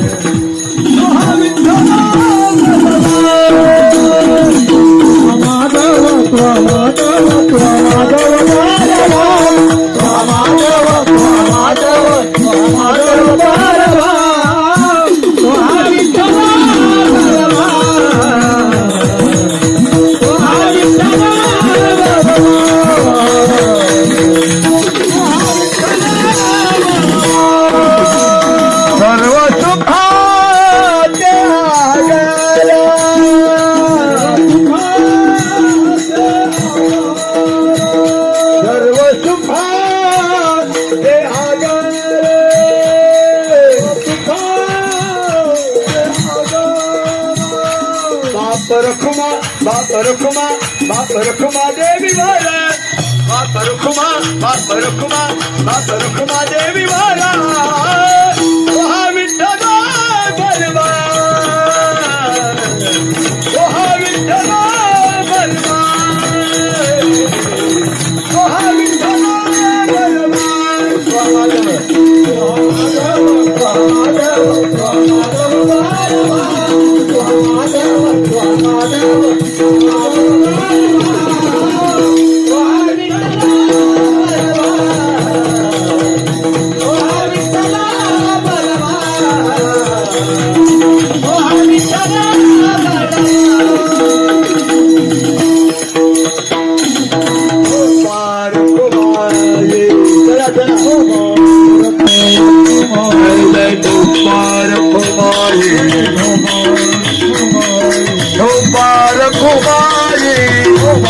Oh, రుకుమా బాప రుకుమా బాప రుకుమా దేవి వారా. బాప రుకుమా బాప రుకుమా బాప రుకుమా దేవి వారా.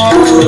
Oh,